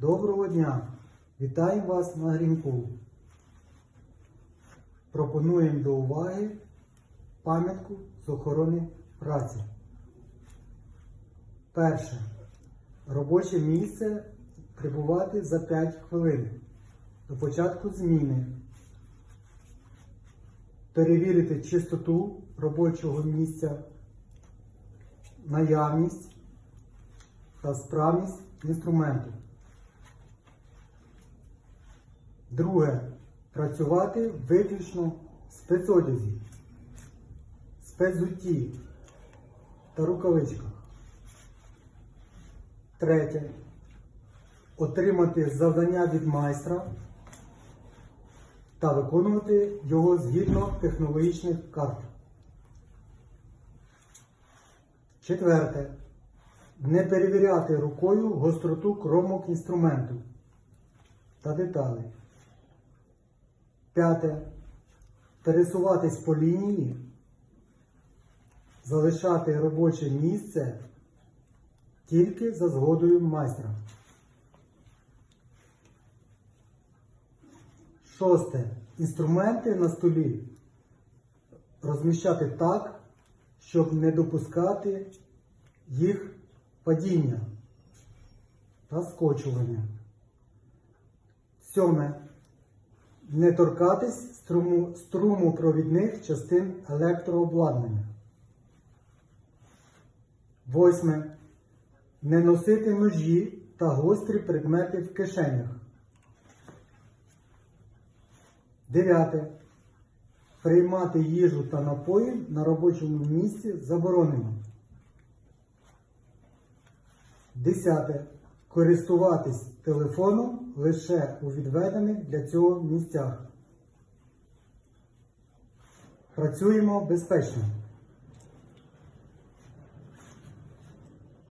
Доброго дня! Вітаємо вас на Грінку. Пропонуємо до уваги пам'ятку з охорони праці. Перше. Робоче місце прибувати за 5 хвилин до початку зміни. Перевірити чистоту робочого місця, наявність та справність інструменту. Друге. Працювати виключно в спецодязі, спецзутті та рукавичках. Третє. Отримати завдання від майстра та виконувати його згідно технологічних карт. Четверте. Не перевіряти рукою гостроту кромок інструменту та деталей. П'яте. Пересуватись по лінії, залишати робоче місце тільки за згодою майстра. Шосте. Інструменти на столі розміщати так, щоб не допускати їх падіння та скочування. Сьоме. Не торкатись струму, струмопровідних частин електрообладнання. Восьме. Не носити ножі та гострі предмети в кишенях. Дев'яте. Приймати їжу та напої на робочому місці заборонено. Десяте. Користуватись телефоном лише у відведених для цього місцях. Працюємо безпечно.